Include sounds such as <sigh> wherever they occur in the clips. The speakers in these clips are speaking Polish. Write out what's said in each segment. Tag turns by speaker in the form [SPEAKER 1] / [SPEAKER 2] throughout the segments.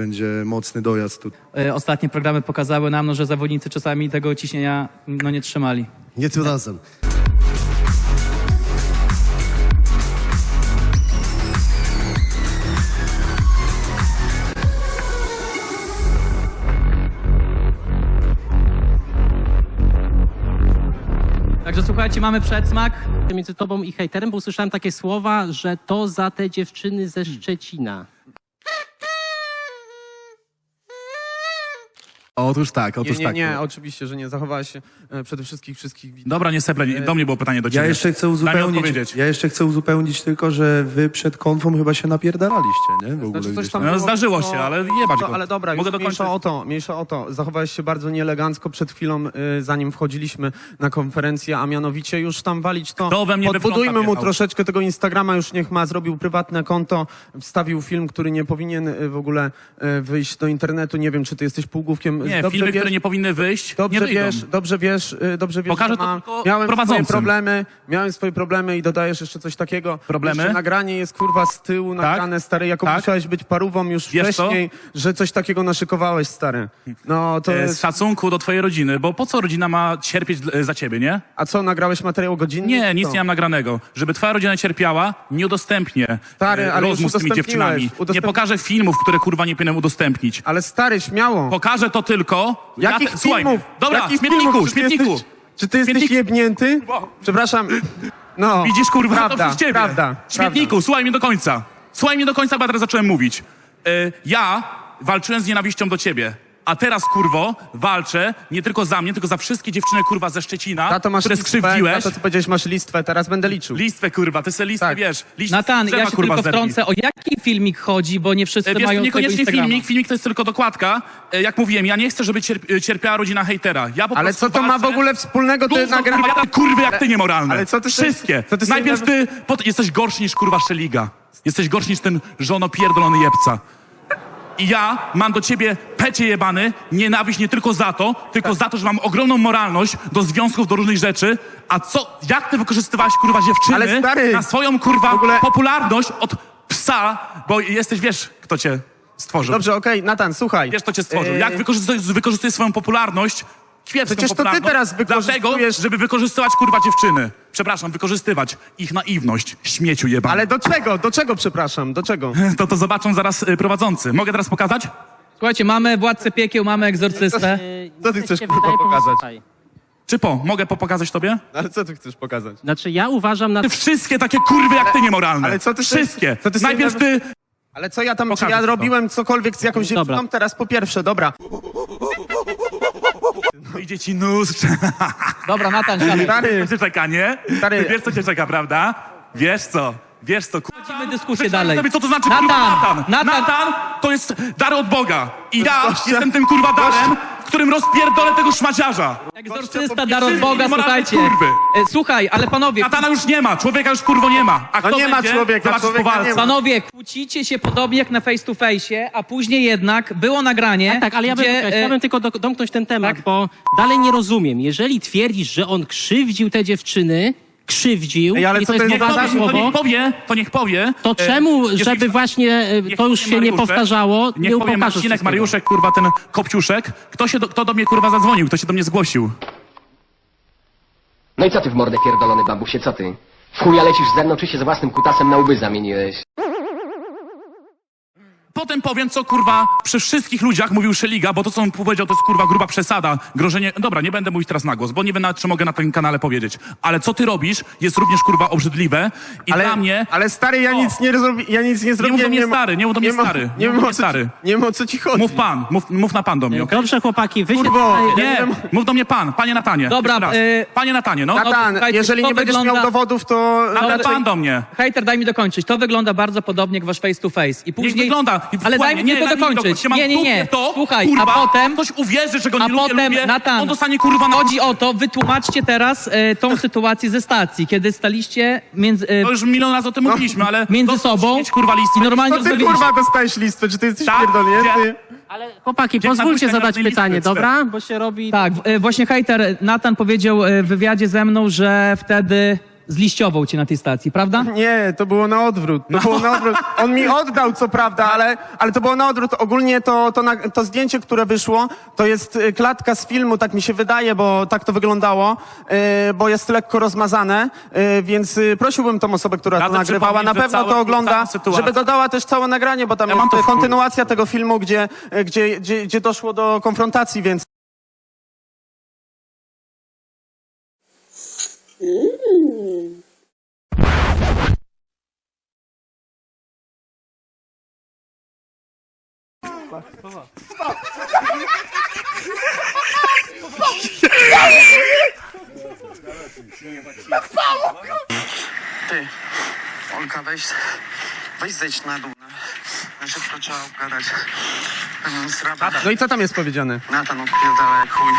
[SPEAKER 1] będzie mocny dojazd tu.
[SPEAKER 2] E, Ostatnie programy pokazały nam, no, że zawodnicy czasami tego ciśnienia no, nie trzymali.
[SPEAKER 3] Nie tym razem.
[SPEAKER 2] Także słuchajcie, mamy przedsmak.
[SPEAKER 4] między tobą i hejterem, bo usłyszałem takie słowa, że to za te dziewczyny ze Szczecina.
[SPEAKER 5] Otóż tak,
[SPEAKER 6] Nie,
[SPEAKER 5] otóż
[SPEAKER 6] nie,
[SPEAKER 5] tak.
[SPEAKER 6] nie, oczywiście, że nie. Zachowałeś się e, przede wszystkim wszystkich widzów.
[SPEAKER 5] Dobra, nie seple, nie- do mnie było pytanie do ciebie.
[SPEAKER 1] Ja jeszcze chcę
[SPEAKER 5] Daj mi
[SPEAKER 1] uzupełnić,
[SPEAKER 5] odpowiedzieć.
[SPEAKER 1] ja jeszcze chcę uzupełnić tylko, że wy przed konfą chyba się napierdalaliście, nie? W ogóle
[SPEAKER 6] Znaczy,
[SPEAKER 1] gdzieś
[SPEAKER 6] tam.
[SPEAKER 5] No,
[SPEAKER 6] było,
[SPEAKER 5] zdarzyło
[SPEAKER 6] to-
[SPEAKER 5] się, ale jebać
[SPEAKER 6] to,
[SPEAKER 5] go.
[SPEAKER 6] Ale dobra,
[SPEAKER 5] Mogę
[SPEAKER 6] już
[SPEAKER 5] dokończyć?
[SPEAKER 6] mniejsza o to, mniejsza o to. Zachowałeś się bardzo nieelegancko przed chwilą, y, zanim wchodziliśmy na konferencję, a mianowicie już tam walić to.
[SPEAKER 5] Kto we mnie
[SPEAKER 6] Podbudujmy mu
[SPEAKER 5] wjechał?
[SPEAKER 6] troszeczkę tego Instagrama, już niech ma, zrobił prywatne konto, wstawił film, który nie powinien y, w ogóle y, wyjść do internetu. Nie wiem, czy ty jesteś półgłówkiem.
[SPEAKER 5] Nie,
[SPEAKER 6] Dobrze
[SPEAKER 5] filmy,
[SPEAKER 6] wiesz,
[SPEAKER 5] które nie powinny wyjść, nie
[SPEAKER 6] Dobrze
[SPEAKER 5] wyjdą.
[SPEAKER 6] wiesz, dobrze wiesz, y, dobrze wiesz,
[SPEAKER 5] Pokażę
[SPEAKER 6] że
[SPEAKER 5] to
[SPEAKER 6] mam,
[SPEAKER 5] tylko
[SPEAKER 6] miałem swoje
[SPEAKER 5] prowadzącym.
[SPEAKER 6] problemy, miałem swoje problemy i dodajesz jeszcze coś takiego.
[SPEAKER 5] Problemy?
[SPEAKER 6] Jeszcze nagranie jest kurwa z tyłu nagrane, stary, jako
[SPEAKER 5] Tak?
[SPEAKER 6] musiałeś być parówą już
[SPEAKER 5] Wiesz co?
[SPEAKER 6] wcześniej, że coś takiego naszykowałeś, stary. No to
[SPEAKER 5] E, Z
[SPEAKER 6] jest...
[SPEAKER 5] szacunku do twojej rodziny, bo po co rodzina ma cierpieć za ciebie, nie?
[SPEAKER 6] A co, nagrałeś materiał godzinny?
[SPEAKER 5] Nie, nic
[SPEAKER 6] Co?
[SPEAKER 5] nie mam nagranego. Żeby twoja rodzina cierpiała, nie udostępnię
[SPEAKER 6] Stary,
[SPEAKER 5] e,
[SPEAKER 6] ale już
[SPEAKER 5] rozmów z tymi
[SPEAKER 6] udostępniłeś.
[SPEAKER 5] dziewczynami. Nie
[SPEAKER 6] Udostęp-
[SPEAKER 5] pokażę filmów, które kurwa nie powinienem udostępnić.
[SPEAKER 6] Ale stary, śmiało.
[SPEAKER 5] Pokażę to tylko...
[SPEAKER 6] Jakich
[SPEAKER 5] te- Słuchaj,
[SPEAKER 6] filmów?
[SPEAKER 5] Dobra,
[SPEAKER 6] Jakich
[SPEAKER 5] śmietniku,
[SPEAKER 6] filmów? Czy ty
[SPEAKER 5] śmietniku.
[SPEAKER 6] Jesteś, czy ty jesteś jebnięty? Przepraszam. No,
[SPEAKER 5] Widzisz, kurwa,
[SPEAKER 6] prawda,
[SPEAKER 5] to przez ciebie.
[SPEAKER 6] Prawda,
[SPEAKER 5] Śmietniku, słuchaj mnie do końca. Słuchaj mnie do końca, bo ja teraz zacząłem mówić. E, ja walczyłem z nienawiścią do ciebie. A teraz, kurwo, walczę nie tylko za mnie, tylko za wszystkie dziewczyny, kurwa, ze Szczecina,
[SPEAKER 6] Tato, masz
[SPEAKER 5] które
[SPEAKER 6] listwę,
[SPEAKER 5] skrzywdziłeś.
[SPEAKER 6] tato, co powiedziałeś, masz listwę, teraz będę liczył.
[SPEAKER 5] Listwę, kurwa, ty se listwę,
[SPEAKER 6] Tak.
[SPEAKER 5] wiesz. Listwę
[SPEAKER 2] Natan,
[SPEAKER 5] z drzewa,
[SPEAKER 2] ja się
[SPEAKER 5] kurwa,
[SPEAKER 2] tylko
[SPEAKER 5] zerwij.
[SPEAKER 2] wtrącę, o jaki filmik chodzi, bo nie wszyscy
[SPEAKER 5] E, Wiesz,
[SPEAKER 2] mają twojego
[SPEAKER 5] niekoniecznie
[SPEAKER 2] Instagrama.
[SPEAKER 5] filmik, filmik to jest tylko dokładka. E, Jak mówiłem, ja nie chcę, żeby cierp e, cierpiała rodzina hejtera. Ja po
[SPEAKER 6] Ale
[SPEAKER 5] prostu
[SPEAKER 6] co to ma w
[SPEAKER 5] walczę-
[SPEAKER 6] ogóle wspólnego te
[SPEAKER 5] Gówno,
[SPEAKER 6] nagrania?
[SPEAKER 5] kurwa, jak- kurwy jak ty niemoralne.
[SPEAKER 6] ale co ty sobie-
[SPEAKER 5] Wszystkie.
[SPEAKER 6] co ty sobie
[SPEAKER 5] Najpierw ty pot, jesteś gorszy niż kurwa Szeliga. Jesteś gorszy niż ten żono pierdolony jebca. I ja mam do ciebie, pecie jebany, nienawiść nie tylko za to, tylko za to, że mam ogromną moralność do związków, do różnych rzeczy. A co, jak ty wykorzystywałeś kurwa dziewczyny
[SPEAKER 6] Ale stary,
[SPEAKER 5] na swoją kurwa
[SPEAKER 6] w ogóle-
[SPEAKER 5] popularność od psa, bo jesteś, wiesz, kto cię stworzył.
[SPEAKER 6] Dobrze, okej, Natan, słuchaj.
[SPEAKER 5] Wiesz, kto cię stworzył.
[SPEAKER 6] Yy,
[SPEAKER 5] Jak wykorzystujesz, wykorzystujesz swoją popularność, kiepską
[SPEAKER 6] Przecież to ty
[SPEAKER 5] popularność,
[SPEAKER 6] teraz wykorzystujesz-
[SPEAKER 5] Dlatego, żeby wykorzystywać, kurwa, dziewczyny. Przepraszam, wykorzystywać ich naiwność, śmieciu jebany.
[SPEAKER 6] Ale do czego? Do czego, przepraszam? Do czego? <laughs>
[SPEAKER 5] To to zobaczą zaraz y, prowadzący. Mogę teraz pokazać?
[SPEAKER 2] Słuchajcie, mamy Władcę Piekieł, mamy Egzorcystę.
[SPEAKER 6] Co ty chcesz, kurwa, pokazać?
[SPEAKER 4] posłuchaj.
[SPEAKER 5] Czy po? Mogę po pokazać tobie?
[SPEAKER 6] Ale co ty chcesz pokazać?
[SPEAKER 4] Znaczy ja uważam na
[SPEAKER 5] Ty wszystkie takie kurwy jak ty niemoralne.
[SPEAKER 6] ale co ty sobie-
[SPEAKER 5] Wszystkie.
[SPEAKER 6] co ty sobie
[SPEAKER 5] Najpierw ty...
[SPEAKER 6] Ale co ja tam, czy
[SPEAKER 5] Pokażę
[SPEAKER 6] ja
[SPEAKER 5] ci to.
[SPEAKER 6] robiłem cokolwiek z jakąś
[SPEAKER 4] Dobra.
[SPEAKER 6] dziewczyną? Teraz po pierwsze, dobra.
[SPEAKER 5] Idzie ci nóż.
[SPEAKER 2] Dobra, Natan, siadaj.
[SPEAKER 6] Stary,
[SPEAKER 5] cię czeka, nie?
[SPEAKER 6] Stary.
[SPEAKER 5] Ty wiesz, co cię czeka, prawda? Wiesz co? Wiesz co? kurwa?
[SPEAKER 2] Prowadzimy dyskusję dalej.
[SPEAKER 5] sobie, co to znaczy
[SPEAKER 2] Natan,
[SPEAKER 5] kurwa Natan.
[SPEAKER 2] Natan.
[SPEAKER 5] Natan to jest dar od Boga. I ja jestem tym kurwa darem, w którym rozpierdolę tego szmaciarza.
[SPEAKER 2] Egzorcysta, dar od Boga, słuchajcie.
[SPEAKER 5] kurwy.
[SPEAKER 2] E, Słuchaj, ale panowie,
[SPEAKER 5] Natana już nie ma, człowieka już kurwo nie ma. A
[SPEAKER 6] No
[SPEAKER 5] kto
[SPEAKER 6] nie ma
[SPEAKER 5] będzie?
[SPEAKER 6] człowieka,
[SPEAKER 5] Zobaczysz
[SPEAKER 6] człowieka
[SPEAKER 5] po walce.
[SPEAKER 6] nie ma.
[SPEAKER 2] panowie, kłócicie się podobnie jak na face to face, a później jednak było nagranie,
[SPEAKER 4] Tak, ale ja bym,
[SPEAKER 2] gdzie... e,
[SPEAKER 4] chciałbym tylko do, domknąć ten temat,
[SPEAKER 2] tak?
[SPEAKER 4] bo dalej nie rozumiem. Jeżeli twierdzisz, że on krzywdził te dziewczyny, krzywdził,
[SPEAKER 6] Ej, ale
[SPEAKER 4] i
[SPEAKER 6] co
[SPEAKER 4] to
[SPEAKER 6] to
[SPEAKER 4] jest
[SPEAKER 5] Niech
[SPEAKER 4] poważne
[SPEAKER 5] powie, to
[SPEAKER 4] słowo,
[SPEAKER 5] niech powie, to niech powie.
[SPEAKER 4] to
[SPEAKER 5] e,
[SPEAKER 4] czemu,
[SPEAKER 5] jeżeli-
[SPEAKER 4] żeby właśnie e,
[SPEAKER 5] niech
[SPEAKER 4] to już
[SPEAKER 5] powie
[SPEAKER 4] się nie
[SPEAKER 5] Mariuszek,
[SPEAKER 4] powtarzało,
[SPEAKER 5] Niech
[SPEAKER 4] nie
[SPEAKER 5] powie
[SPEAKER 4] upokarzasz
[SPEAKER 5] Marcinek,
[SPEAKER 4] wszystkiego?
[SPEAKER 5] Mariuszek, kurwa, ten Kopciuszek. Kto, się do, kto do mnie, kurwa, zadzwonił? Kto się do mnie zgłosił?
[SPEAKER 7] No i co ty w mordę pierdolony bambusie, co ty? W chuja lecisz ze mną, czy się z własnym kutasem na łby zamieniłeś?
[SPEAKER 5] Potem powiem, co kurwa przy wszystkich ludziach mówił Szeliga, bo to, co on powiedział, to jest kurwa gruba przesada, grożenie... Dobra, nie będę mówić teraz na głos, bo nie wiem nawet, czy mogę na tym kanale powiedzieć. Ale co ty robisz, jest również kurwa obrzydliwe i
[SPEAKER 6] ale,
[SPEAKER 5] dla mnie...
[SPEAKER 6] ale stary, ja
[SPEAKER 5] O.
[SPEAKER 6] nic nie zrobiłem, ja nic nie
[SPEAKER 5] mów
[SPEAKER 6] zrobiłem.
[SPEAKER 5] do mnie
[SPEAKER 6] ma-
[SPEAKER 5] stary, nie mów do mnie
[SPEAKER 6] ma-
[SPEAKER 5] stary,
[SPEAKER 6] Nie
[SPEAKER 5] nie mów do mnie
[SPEAKER 6] co
[SPEAKER 5] stary.
[SPEAKER 6] ci- Nie wiem o co ci chodzi.
[SPEAKER 5] Mów pan, mów, mów na pan do mnie, okej?
[SPEAKER 4] Dobrze, chłopaki, wy się
[SPEAKER 6] Kurwo,
[SPEAKER 4] tutaj-
[SPEAKER 5] Nie, mów do mnie pan, panie Natanie.
[SPEAKER 2] Dobra,
[SPEAKER 5] Jeszcze raz.
[SPEAKER 2] y-
[SPEAKER 5] Panie Natanie, no.
[SPEAKER 6] Natan,
[SPEAKER 2] słuchajcie,
[SPEAKER 6] jeżeli
[SPEAKER 2] to
[SPEAKER 6] nie będziesz
[SPEAKER 2] wygląda-
[SPEAKER 6] miał dowodów, to...
[SPEAKER 5] Ale
[SPEAKER 6] raczej-
[SPEAKER 5] pan do mnie.
[SPEAKER 2] Hejter, daj mi dokończyć. To wygląda bardzo podobnie jak wasz face to face. I później...
[SPEAKER 5] wygląda.
[SPEAKER 2] Ale daj
[SPEAKER 5] daj mi
[SPEAKER 2] dokończyć. Nie, nie, nie.
[SPEAKER 5] To,
[SPEAKER 2] Słuchaj,
[SPEAKER 5] kurwa,
[SPEAKER 2] a potem...
[SPEAKER 5] Ktoś uwierzy, że go nie
[SPEAKER 2] A
[SPEAKER 5] lubię,
[SPEAKER 2] potem,
[SPEAKER 5] lubię,
[SPEAKER 2] Natan,
[SPEAKER 5] on dostanie kurwa na...
[SPEAKER 2] chodzi o to, wytłumaczcie teraz e, tą sytuację ze stacji, kiedy staliście między, e,
[SPEAKER 5] To już milion razy o tym mówiliśmy, ale...
[SPEAKER 2] między sobą
[SPEAKER 5] mieć, kurwa listwę.
[SPEAKER 2] i normalnie
[SPEAKER 6] To ty
[SPEAKER 2] rozmawialiście.
[SPEAKER 6] kurwa dostałeś listwę, czy ty jesteś
[SPEAKER 5] Tak,
[SPEAKER 6] pierdolnięty?
[SPEAKER 4] Ale chłopaki,
[SPEAKER 5] Gdzie
[SPEAKER 4] pozwólcie zadać pytanie,
[SPEAKER 5] listy.
[SPEAKER 4] dobra? Bo się robi...
[SPEAKER 2] Tak, e, właśnie hejter Natan powiedział e, w wywiadzie ze mną, że wtedy zliściował cię na tej stacji, prawda?
[SPEAKER 6] Nie, to było na odwrót. To było na odwrót. On mi oddał, co prawda, ale, ale to było na odwrót. Ogólnie to, to, na, to zdjęcie, które wyszło, to jest y, klatka z filmu, tak mi się wydaje, bo tak to wyglądało, y, bo jest lekko rozmazane, y, więc y, prosiłbym tą osobę, która to nagrywała, na pewno
[SPEAKER 5] całe-
[SPEAKER 6] to ogląda, żeby dodała też całe nagranie, bo tam
[SPEAKER 5] Ja mam
[SPEAKER 6] jest kontynuacja tego filmu, gdzie, y, gdzie, gdzie, gdzie doszło do konfrontacji, więc Bak baba. Bak. Bak. Bak. Bak. Bak.
[SPEAKER 3] Ty, on kawę weź zejdź na dół. No. Na szybko trzeba obgadać pewną.
[SPEAKER 6] No i co tam jest powiedziane?
[SPEAKER 3] Natan odpierdala jak chuj.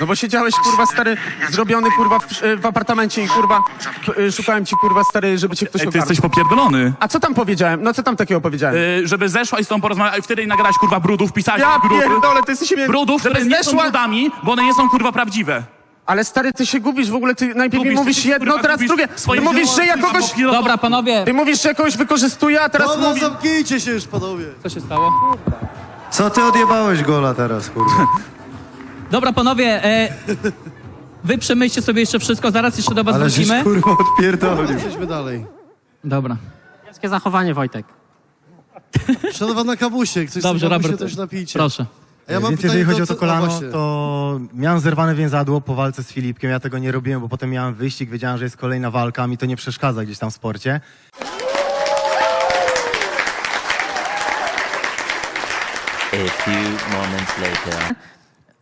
[SPEAKER 6] No bo siedziałeś, kurwa, stary, zrobiony, kurwa, w, w apartamencie i, kurwa, p- szukałem ci, kurwa, stary, żeby cię ktoś
[SPEAKER 5] Ej, ty
[SPEAKER 6] ogarnął.
[SPEAKER 5] jesteś popierdolony.
[SPEAKER 6] A co tam powiedziałem? No co tam takiego powiedziałem?
[SPEAKER 5] Yy, żeby zeszła i z tą porozmawiać, i wtedy nagrać kurwa brudów, pisać
[SPEAKER 6] Ja
[SPEAKER 5] brudy.
[SPEAKER 6] pierdolę, ty jesteś mnie...
[SPEAKER 5] Brudów, które nie są brudami, bo one nie są kurwa prawdziwe.
[SPEAKER 6] Ale stary, ty się gubisz w ogóle, ty najpierw mi
[SPEAKER 5] Gubisz,
[SPEAKER 6] mówisz
[SPEAKER 5] ty się,
[SPEAKER 6] jedno,
[SPEAKER 5] kurwa,
[SPEAKER 6] teraz
[SPEAKER 5] gubisz
[SPEAKER 6] drugie. Ty mówisz, że ja kogoś...
[SPEAKER 5] kurwa,
[SPEAKER 2] Dobra, panowie,
[SPEAKER 6] Ty mówisz, że ja kogoś wykorzystuję, a teraz
[SPEAKER 1] Dobra,
[SPEAKER 6] mówisz...
[SPEAKER 1] zamknijcie się już, panowie.
[SPEAKER 2] co się stało?
[SPEAKER 1] Co ty odjebałeś gola teraz, kurwa? <laughs>
[SPEAKER 2] Dobra, panowie, e, wy przemyślcie sobie jeszcze wszystko, zaraz jeszcze do was
[SPEAKER 1] Ale żeś,
[SPEAKER 2] wrócimy.
[SPEAKER 1] kurwa, odpierdolił.
[SPEAKER 8] Idźmy dalej.
[SPEAKER 2] Dobra.
[SPEAKER 4] Jakie zachowanie, Wojtek?
[SPEAKER 8] Szanowana Kabusiek, coś
[SPEAKER 2] Dobrze,
[SPEAKER 8] Kabusie
[SPEAKER 2] Robert,
[SPEAKER 8] też napijcie.
[SPEAKER 2] proszę.
[SPEAKER 8] Ja mam
[SPEAKER 9] Więc
[SPEAKER 8] pytanie
[SPEAKER 9] jeżeli chodzi o to
[SPEAKER 8] o,
[SPEAKER 9] kolano,
[SPEAKER 8] właśnie.
[SPEAKER 9] to miałem zerwane więzadło po walce z Filipkiem. Ja tego nie robiłem, bo potem miałem wyścig, wiedziałem, że jest kolejna walka, mi to nie przeszkadza gdzieś tam w sporcie.
[SPEAKER 10] A few moments later.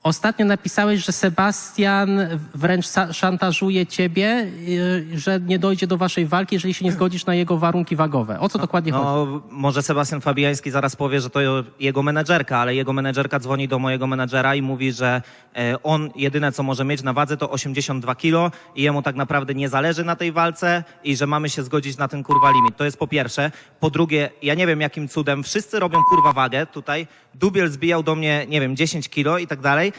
[SPEAKER 4] Ostatnio napisałeś, że Sebastian wręcz szantażuje ciebie, y, że nie dojdzie do waszej walki, jeżeli się nie zgodzisz na jego warunki wagowe. O co dokładnie chodzi?
[SPEAKER 10] No, może Sebastian Fabiański zaraz powie, że to jego menedżerka, ale jego menedżerka dzwoni do mojego menedżera i mówi, że e, on jedyne co może mieć na wadze to 82 kilo i jemu tak naprawdę nie zależy na tej walce i że mamy się zgodzić na ten kurwa limit. To jest po pierwsze. Po drugie, ja nie wiem jakim cudem wszyscy robią kurwa wagę tutaj. Dubiel zbijał do mnie, nie wiem, 10 kilo i tak dalej.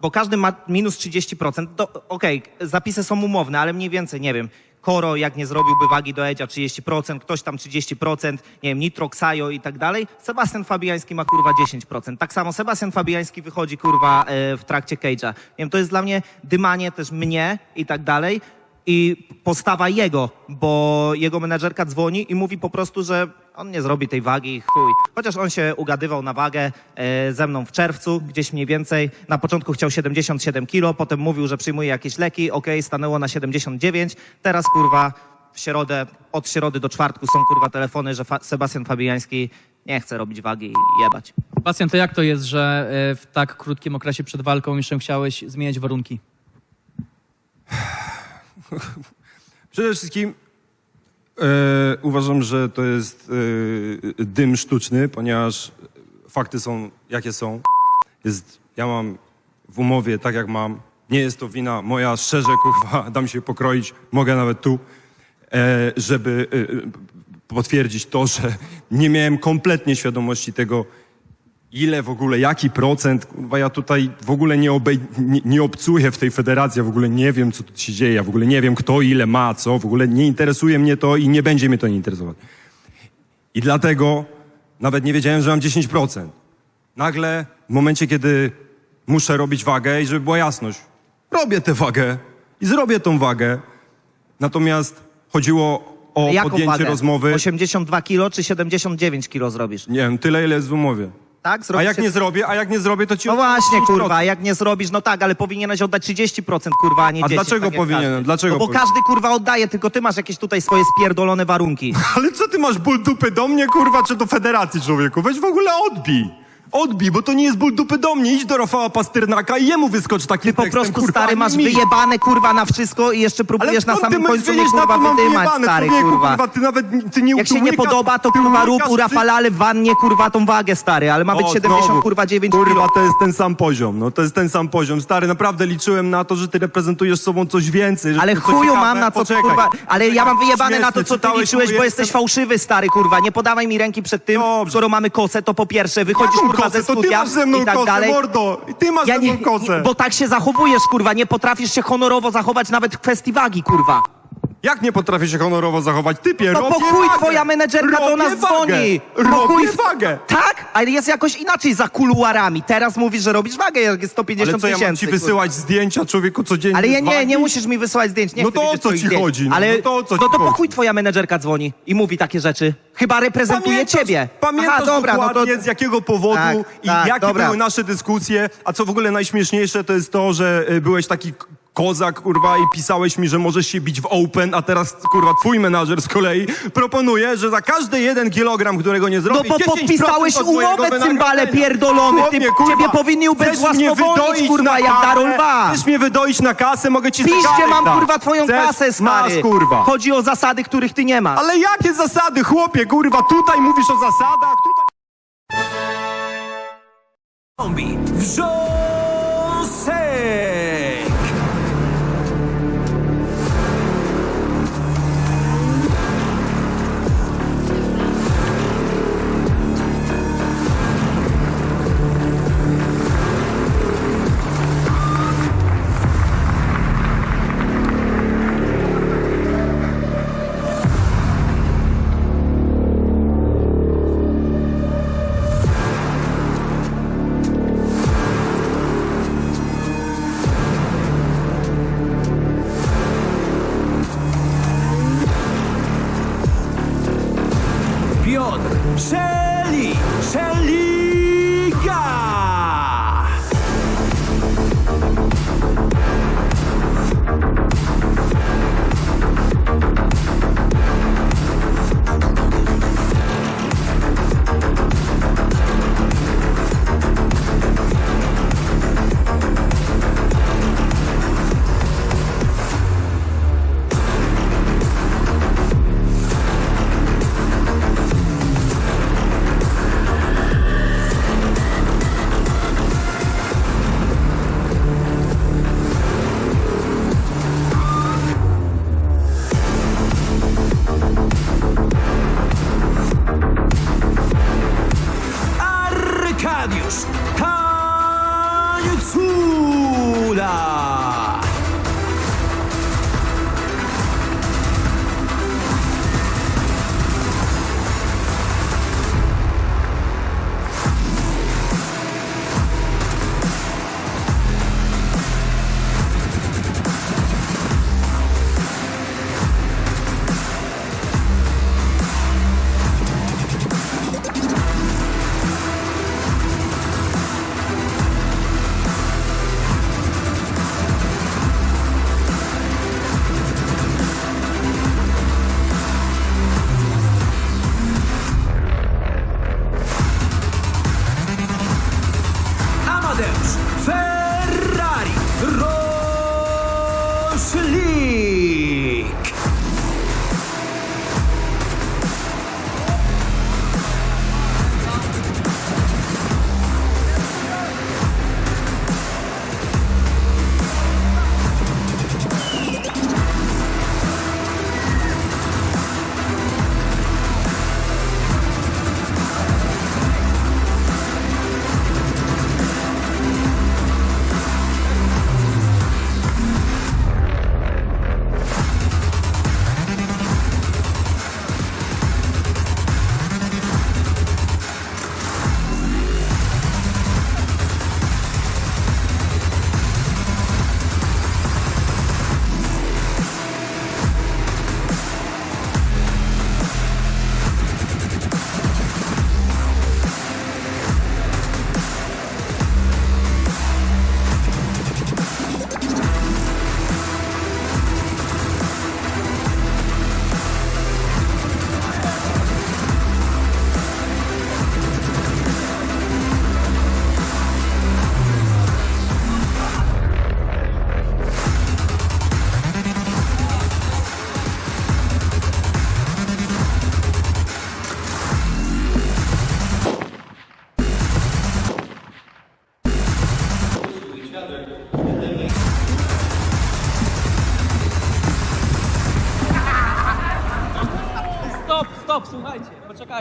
[SPEAKER 10] Bo każdy ma minus 30%, to okej, zapisy są umowne, ale mniej więcej, nie wiem, Koro jak nie zrobiłby wagi do Edzia 30%, ktoś tam 30%, nie wiem, Nitro, Ksajo i tak dalej, Sebastian Fabiański ma kurwa 10%. Tak samo Sebastian Fabiański wychodzi kurwa e, w trakcie cage'a. Nie wiem, to jest dla mnie dymanie też mnie i tak dalej i postawa jego, bo jego menedżerka dzwoni i mówi po prostu, że on nie zrobi tej wagi, chuj. Chociaż on się ugadywał na wagę e, ze mną w czerwcu, gdzieś mniej więcej. Na początku chciał 77 kilo, potem mówił, że przyjmuje jakieś leki, okej, stanęło na 79. Teraz kurwa w środę, od środy do czwartku są kurwa telefony, że fa Sebastian Fabiański nie chce robić wagi i jebać.
[SPEAKER 2] Sebastian, to jak to jest, że e, w tak krótkim okresie przed walką jeszcze chciałeś zmieniać warunki?
[SPEAKER 11] Przede wszystkim e, uważam, że to jest e, dym sztuczny, ponieważ fakty są jakie są. Jest, ja mam w umowie tak jak mam. Nie jest to wina moja, szczerze kurwa, dam się pokroić, mogę nawet tu, e, żeby e, potwierdzić to, że nie miałem kompletnie świadomości tego, ile w ogóle, jaki procent, kurwa, ja tutaj w ogóle nie, obej, nie, nie obcuję w tej federacji, ja w ogóle nie wiem, co tu się dzieje, ja w ogóle nie wiem, kto ile ma, co, w ogóle nie interesuje mnie to i nie będzie mnie to nie interesować. I dlatego nawet nie wiedziałem, że mam 10%. Nagle, w momencie, kiedy muszę robić wagę i żeby była jasność, robię tę wagę i zrobię tą wagę, natomiast chodziło o
[SPEAKER 10] Jaką
[SPEAKER 11] podjęcie
[SPEAKER 10] wagę?
[SPEAKER 11] rozmowy,
[SPEAKER 10] 82 kilo czy 79 kilo zrobisz?
[SPEAKER 11] nie wiem, tyle, ile jest w umowie.
[SPEAKER 10] Tak?
[SPEAKER 11] A
[SPEAKER 10] Zrobisz
[SPEAKER 11] jak nie zrobię, a jak nie zrobię, to ci
[SPEAKER 10] No
[SPEAKER 11] oddam
[SPEAKER 10] właśnie,
[SPEAKER 11] 10%.
[SPEAKER 10] kurwa, a jak nie zrobisz, no tak, ale powinieneś oddać 30%, kurwa, a nie
[SPEAKER 11] A
[SPEAKER 10] 10.
[SPEAKER 11] dlaczego
[SPEAKER 10] tak jak
[SPEAKER 11] powinienem?
[SPEAKER 10] każdy.
[SPEAKER 11] Dlaczego
[SPEAKER 10] No bo każdy, kurwa, oddaje, tylko ty masz jakieś tutaj swoje spierdolone warunki. <laughs>
[SPEAKER 11] Ale co ty masz ból dupy do mnie, kurwa, czy do federacji, człowieku? Weź w ogóle odbij. Odbij, bo to nie jest ból dupy do mnie. Idź do Rafała Pasternaka i jemu wyskocz taki
[SPEAKER 10] Ty po
[SPEAKER 11] tekstem,
[SPEAKER 10] prostu,
[SPEAKER 11] kurwa,
[SPEAKER 10] stary,
[SPEAKER 11] nie
[SPEAKER 10] masz
[SPEAKER 11] mi.
[SPEAKER 10] wyjebane, kurwa, na wszystko i jeszcze próbujesz na
[SPEAKER 11] skąd
[SPEAKER 10] samym
[SPEAKER 11] ty
[SPEAKER 10] końcu mnie,
[SPEAKER 11] wiedzieć, na
[SPEAKER 10] kurwa,
[SPEAKER 11] mam wyjebane,
[SPEAKER 10] stary,
[SPEAKER 11] człowieku,
[SPEAKER 10] kurwa.
[SPEAKER 11] Ty nawet ty nie
[SPEAKER 10] Jak się nie podoba, to
[SPEAKER 11] ty
[SPEAKER 10] kurwa rób u Rafalale w wannie, kurwa, tą wagę, stary, ale ma być
[SPEAKER 11] O,
[SPEAKER 10] 70,
[SPEAKER 11] znowu.
[SPEAKER 10] kurwa, 9
[SPEAKER 11] Kurwa,
[SPEAKER 10] kilo.
[SPEAKER 11] to jest ten sam poziom, no to jest ten sam poziom. Stary, naprawdę liczyłem na to, że ty reprezentujesz sobą coś więcej. że
[SPEAKER 10] Ale chuju
[SPEAKER 11] ciekawe.
[SPEAKER 10] mam na co,
[SPEAKER 11] Poczekaj.
[SPEAKER 10] kurwa, ale ja mam wyjebane na to, co ty
[SPEAKER 11] czytałeś
[SPEAKER 10] liczyłeś,
[SPEAKER 11] moje-
[SPEAKER 10] bo jesteś fałszywy, stary, kurwa. Nie podawaj mi ręki przed tym,
[SPEAKER 11] Dobrze.
[SPEAKER 10] skoro mamy kosę, to po pierwsze wychodzisz,
[SPEAKER 11] Jaką
[SPEAKER 10] kurwa, ze
[SPEAKER 11] to ty
[SPEAKER 10] studia
[SPEAKER 11] masz ze mną
[SPEAKER 10] i tak
[SPEAKER 11] kosę,
[SPEAKER 10] dalej.
[SPEAKER 11] mordo. Ty masz
[SPEAKER 10] Ja
[SPEAKER 11] ze
[SPEAKER 10] nie,
[SPEAKER 11] mną kosę.
[SPEAKER 10] nie, bo tak się zachowujesz, kurwa, nie potrafisz się honorowo zachować nawet w kwestii wagi, kurwa.
[SPEAKER 11] Jak nie potrafię się honorowo zachować? Typie,
[SPEAKER 10] No
[SPEAKER 11] robię
[SPEAKER 10] po chuj
[SPEAKER 11] wagę.
[SPEAKER 10] twoja menedżerka do
[SPEAKER 11] Robię
[SPEAKER 10] nas
[SPEAKER 11] wagę.
[SPEAKER 10] dzwoni. Po
[SPEAKER 11] Robię
[SPEAKER 10] chuj-
[SPEAKER 11] wagę.
[SPEAKER 10] Tak? Ale jest jakoś inaczej za kuluarami. Teraz mówisz, że robisz wagę, jak jest 150
[SPEAKER 11] Ale co, ja mam
[SPEAKER 10] tysięcy.
[SPEAKER 11] ci
[SPEAKER 10] kurwa.
[SPEAKER 11] wysyłać zdjęcia człowieku codziennie
[SPEAKER 10] Ale ja
[SPEAKER 11] z
[SPEAKER 10] nie,
[SPEAKER 11] wagi?
[SPEAKER 10] nie musisz mi wysyłać zdjęć. Nie
[SPEAKER 11] No
[SPEAKER 10] chcę
[SPEAKER 11] to o co ci
[SPEAKER 10] zdjęć.
[SPEAKER 11] chodzi? No,
[SPEAKER 10] Ale
[SPEAKER 11] no to o co
[SPEAKER 10] no
[SPEAKER 11] ci
[SPEAKER 10] to po
[SPEAKER 11] chodzi?
[SPEAKER 10] chuj twoja menedżerka dzwoni i mówi takie rzeczy. Chyba reprezentuje
[SPEAKER 11] Pamiętasz,
[SPEAKER 10] ciebie.
[SPEAKER 11] Pamiętasz
[SPEAKER 10] Aha, dobra, no to...
[SPEAKER 11] dokładnie z jakiego powodu
[SPEAKER 10] Tak,
[SPEAKER 11] i
[SPEAKER 10] tak,
[SPEAKER 11] jakie
[SPEAKER 10] dobra.
[SPEAKER 11] były nasze dyskusje, a co w ogóle najśmieszniejsze to jest to, że y, byłeś taki k- kozak, kurwa, i pisałeś mi, że możesz się bić w open, a teraz, kurwa, twój menadżer z kolei proponuje, że za każdy jeden kilogram, którego nie
[SPEAKER 10] No
[SPEAKER 11] zrobię,
[SPEAKER 10] bo
[SPEAKER 11] 10%
[SPEAKER 10] podpisałeś
[SPEAKER 11] od
[SPEAKER 10] umowę, cymbale
[SPEAKER 11] wynagrodzenia.
[SPEAKER 10] pierdolony. Ty,
[SPEAKER 11] Chłopie, kurwa,
[SPEAKER 10] ciebie powinni
[SPEAKER 11] chcesz mnie
[SPEAKER 10] ubezwłasnowolnić,
[SPEAKER 11] wydoić
[SPEAKER 10] kurwa,
[SPEAKER 11] na
[SPEAKER 10] jak
[SPEAKER 11] kasę?
[SPEAKER 10] Darol Wa.
[SPEAKER 11] Chcesz mnie wydoić na kasę, mogę ci
[SPEAKER 10] Piszcie
[SPEAKER 11] zegarek
[SPEAKER 10] mam,
[SPEAKER 11] dać.
[SPEAKER 10] kurwa, twoją
[SPEAKER 11] Chcesz?
[SPEAKER 10] kasę, stary.
[SPEAKER 11] Masz, kurwa.
[SPEAKER 10] Chodzi o zasady, których ty nie masz.
[SPEAKER 11] Ale jakie zasady, chłopie, kurwa, tutaj mówisz o zasadach, tutaj...
[SPEAKER 12] Piotr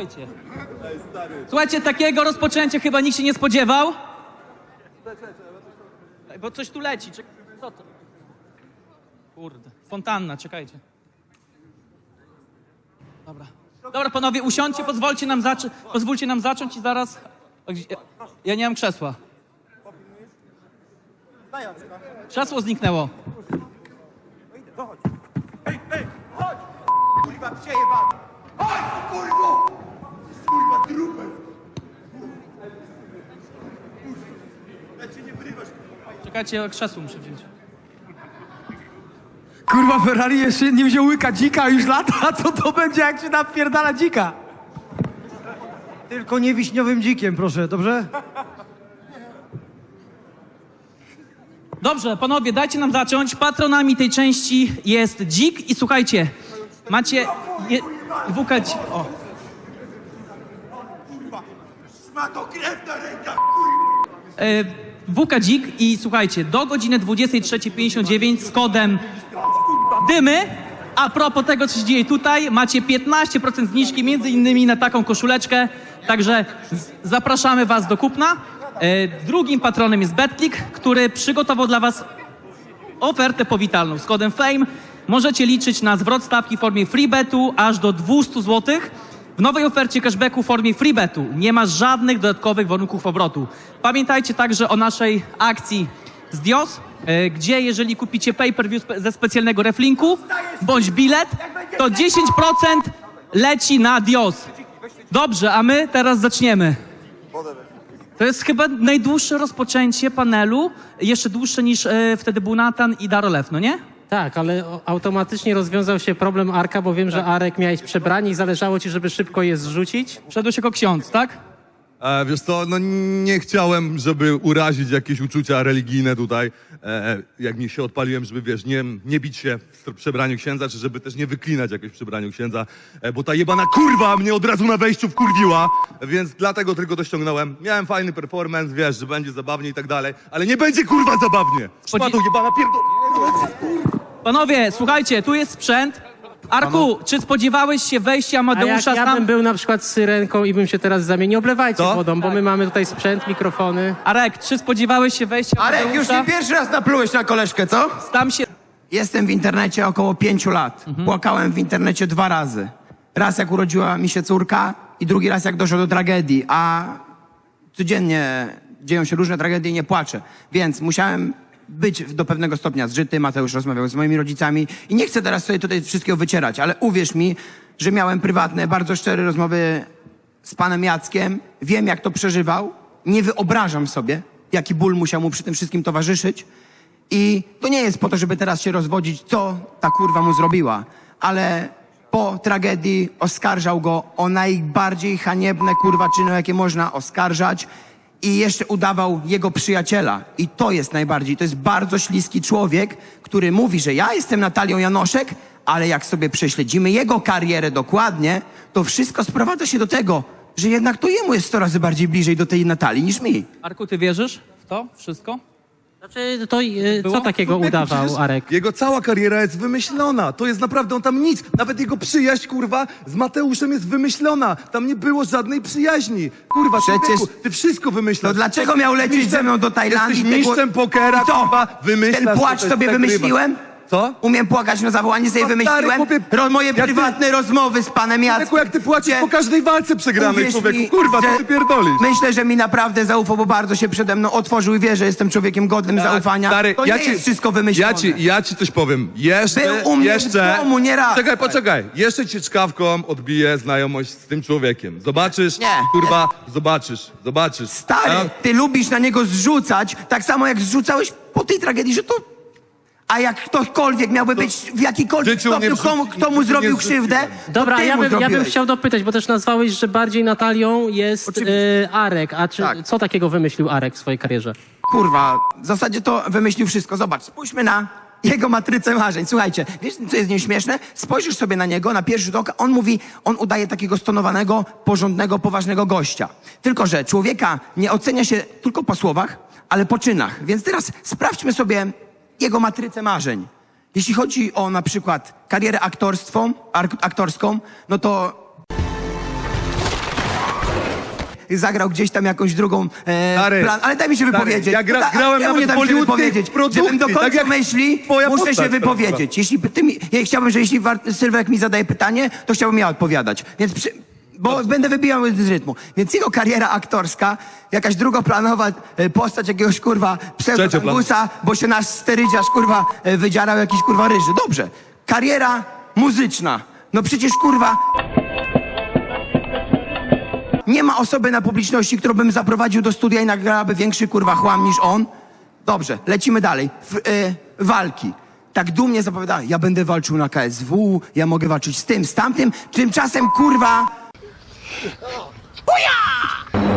[SPEAKER 2] poczekajcie. Słuchajcie, takiego rozpoczęcia chyba nikt się nie spodziewał. Ej, Bo coś tu leci. Co to? Kurde, fontanna, czekajcie. Dobra. Dobra, panowie, usiądźcie, pozwólcie nam, zaczą- pozwólcie nam zacząć i zaraz... Gdzie- Ja nie mam krzesła. Krzesło zniknęło. Czekajcie, krzesło muszę wziąć.
[SPEAKER 12] Kurwa, Ferrari jeszcze nie wziął łyka dzika, a już lata, <laughs> to to będzie jak się napierdala dzika. Tylko nie wiśniowym dzikiem, proszę, dobrze?
[SPEAKER 2] Dobrze, panowie, dajcie nam zacząć. Patronami tej części jest Dzik i słuchajcie, macie... Je, wukać... O. E, WK Dzik i słuchajcie, do godziny 23.59 z kodem dymy. A propos tego, co się dzieje tutaj, macie 15% zniżki między innymi na taką koszuleczkę, także zapraszamy was do kupna. E, drugim patronem jest BetClick, który przygotował dla was ofertę powitalną z kodem FAME. Możecie liczyć na zwrot stawki w formie freebetu aż do 200 zł. W nowej ofercie cashbacku w formie freebetu nie ma żadnych dodatkowych warunków obrotu. Pamiętajcie także o naszej akcji z Dios, e, gdzie jeżeli kupicie pay-per-view ze specjalnego reflinku bądź bilet, to 10% leci na Dios. Dobrze, a my teraz zaczniemy. To jest chyba najdłuższe rozpoczęcie panelu, jeszcze dłuższe niż e, wtedy był i Darolew, no nie?
[SPEAKER 4] Tak, ale automatycznie rozwiązał się problem Arka, bo wiem, że Arek miałeś przebranie i zależało ci, żeby szybko je zrzucić.
[SPEAKER 2] Wszedłeś jako ksiądz, tak?
[SPEAKER 13] E, wiesz co, no nie chciałem, żeby urazić jakieś uczucia religijne tutaj, e, jak mi się odpaliłem, żeby wiesz, nie, nie bić się w przebraniu księdza, czy żeby też nie wyklinać jakoś w przebraniu księdza, e, bo ta jebana kurwa mnie od razu na wejściu wkurwiła, więc dlatego tylko to ściągnąłem. Miałem fajny performance, wiesz, że będzie zabawnie i tak dalej, ale nie będzie kurwa zabawnie! Szmatą jebana pierdol...
[SPEAKER 2] Panowie, słuchajcie, tu jest sprzęt. Arku, czy spodziewałeś się wejścia
[SPEAKER 4] A jak
[SPEAKER 2] Amadeusza
[SPEAKER 4] ja
[SPEAKER 2] tam?
[SPEAKER 4] bym był na przykład z syrenką i bym się teraz zamienił, oblewajcie
[SPEAKER 13] Co?
[SPEAKER 4] wodą, bo my mamy tutaj sprzęt, mikrofony.
[SPEAKER 2] Arek, czy spodziewałeś się wejścia
[SPEAKER 3] Arek, już
[SPEAKER 2] Amadeusza?
[SPEAKER 3] nie pierwszy raz naplułeś na koleżkę, co?
[SPEAKER 2] Tam się...
[SPEAKER 3] Jestem w internecie około pięciu lat.
[SPEAKER 2] Mhm.
[SPEAKER 3] Płakałem w internecie dwa razy. Raz jak urodziła mi się córka i drugi raz jak doszło do tragedii, a codziennie dzieją się różne tragedie i nie płaczę. Więc musiałem być do pewnego stopnia zżyty. Mateusz rozmawiał z moimi rodzicami i nie chcę teraz sobie tutaj wszystkiego wycierać, ale uwierz mi, że miałem prywatne, bardzo szczere rozmowy z panem Jackiem. Wiem, jak to przeżywał. Nie wyobrażam sobie, jaki ból musiał mu przy tym wszystkim towarzyszyć. I to nie jest po to, żeby teraz się rozwodzić, co ta kurwa mu zrobiła, ale po tragedii oskarżał go o najbardziej haniebne kurwa czyny, jakie można oskarżać i jeszcze udawał jego przyjaciela. I to jest najbardziej, to jest bardzo śliski człowiek, który mówi, że ja jestem Natalią Janoszek, ale jak sobie prześledzimy jego karierę dokładnie, to wszystko sprowadza się do tego, że jednak to jemu jest 100 razy bardziej bliżej do tej Natalii niż mi.
[SPEAKER 2] Arku, ty wierzysz w to wszystko?
[SPEAKER 4] Znaczy, to y,
[SPEAKER 2] Było?
[SPEAKER 4] co takiego
[SPEAKER 13] Człowieku,
[SPEAKER 4] udawał
[SPEAKER 13] przecież
[SPEAKER 4] Arek?
[SPEAKER 13] Jego cała kariera jest wymyślona. To jest naprawdę, on tam nic. Nawet jego przyjaźń, kurwa, z Mateuszem jest wymyślona. Tam nie było żadnej przyjaźni. Kurwa,
[SPEAKER 3] Przecież-
[SPEAKER 13] człowieku, ty wszystko wymyślasz.
[SPEAKER 3] To dlaczego miał lecieć
[SPEAKER 13] Mistrzem-
[SPEAKER 3] ze mną do Tajlandii?
[SPEAKER 13] Jesteś mistrzem pokera,
[SPEAKER 3] I
[SPEAKER 13] kurwa, wymyślasz.
[SPEAKER 3] Ten
[SPEAKER 13] to
[SPEAKER 3] płacz sobie
[SPEAKER 13] tak ryba.
[SPEAKER 3] wymyśliłem?
[SPEAKER 13] Co?
[SPEAKER 3] Umiem płakać na zawołanie, sobie
[SPEAKER 13] No stary,
[SPEAKER 3] wymyśliłem.
[SPEAKER 13] chłopie,
[SPEAKER 3] Ro, moje
[SPEAKER 13] jak ty-
[SPEAKER 3] prywatne rozmowy z panem Jackiem.
[SPEAKER 13] Człowieku, jak ty płacisz po każdej walce przegranej,
[SPEAKER 3] Uwierz
[SPEAKER 13] człowieku.
[SPEAKER 3] mi,
[SPEAKER 13] Kurwa, co
[SPEAKER 3] że-
[SPEAKER 13] ty pierdolisz?
[SPEAKER 3] Myślę, że mi naprawdę zaufał, bo bardzo się przede mną otworzył i wie, że jestem człowiekiem godnym zaufania.
[SPEAKER 13] Tak, Stary,
[SPEAKER 3] to
[SPEAKER 13] ja
[SPEAKER 3] nie
[SPEAKER 13] ci,
[SPEAKER 3] jest wszystko wymyślone.
[SPEAKER 13] Ja ci, ja ci coś powiem. Jeszcze,
[SPEAKER 3] Był u mnie
[SPEAKER 13] jeszcze...
[SPEAKER 3] w domu nieraz.
[SPEAKER 13] Czekaj, poczekaj. Jeszcze ci czkawką odbiję znajomość z tym człowiekiem. Zobaczysz,
[SPEAKER 3] Nie.
[SPEAKER 13] kurwa, zobaczysz, zobaczysz.
[SPEAKER 3] Stary, ty lubisz na niego zrzucać, tak samo jak zrzucałeś po tej tragedii, że to... A jak ktokolwiek miałby być w jakikolwiek
[SPEAKER 13] życiu nie
[SPEAKER 3] stopniu, komu, kto mu
[SPEAKER 13] nie
[SPEAKER 3] zrobił krzywdę, to
[SPEAKER 4] Dobra,
[SPEAKER 3] ty
[SPEAKER 4] ja
[SPEAKER 3] mu
[SPEAKER 4] bym, ja bym
[SPEAKER 3] zrobiłeś.
[SPEAKER 4] chciał dopytać, bo też nazwałeś, że bardziej Natalią jest
[SPEAKER 3] Oczywiście.
[SPEAKER 4] y, Arek. A czy,
[SPEAKER 3] Tak.
[SPEAKER 4] co takiego wymyślił Arek w swojej karierze?
[SPEAKER 3] Kurwa, w zasadzie to wymyślił wszystko. Zobacz, spójrzmy na jego matrycę marzeń. Słuchajcie, wiesz, co jest nieśmieszne? Spojrzysz sobie na niego, na pierwszy rzut oka, on mówi, on udaje takiego stonowanego, porządnego, poważnego gościa. Tylko, że człowieka nie ocenia się tylko po słowach, ale po czynach. Więc teraz sprawdźmy sobie jego matrycę marzeń. Jeśli chodzi o na przykład karierę aktorstwą, aktorską, no to zagrał gdzieś tam jakąś drugą e,
[SPEAKER 13] Stary,
[SPEAKER 3] plan. Ale daj mi się
[SPEAKER 13] stary,
[SPEAKER 3] wypowiedzieć.
[SPEAKER 13] ja gra-
[SPEAKER 3] No ta-
[SPEAKER 13] grałem nawet
[SPEAKER 3] nie dam się wypowiedzieć. Żebym do końca
[SPEAKER 13] tak jak
[SPEAKER 3] myśli, muszę
[SPEAKER 13] postać
[SPEAKER 3] się wypowiedzieć. Jeśli ty mi, ja chciałbym, że jeśli Sylwek mi zadaje pytanie, to chciałbym ja odpowiadać. Więc przy, bo będę wybijał z rytmu. Więc jego kariera aktorska, jakaś drugoplanowa e, postać jakiegoś kurwa pseudotangusa, bo się nasz sterydziarz kurwa e, wydzierał jakiś kurwa ryży. Dobrze. Kariera muzyczna. No przecież kurwa... Nie ma osoby na publiczności, którą bym zaprowadził do studia i nagrałaby większy kurwa chłam niż on. Dobrze, lecimy dalej. W, e, walki. Tak dumnie zapowiada, ja będę walczył na KSW, ja mogę walczyć z tym, z tamtym. Tymczasem kurwa... 哦哦呀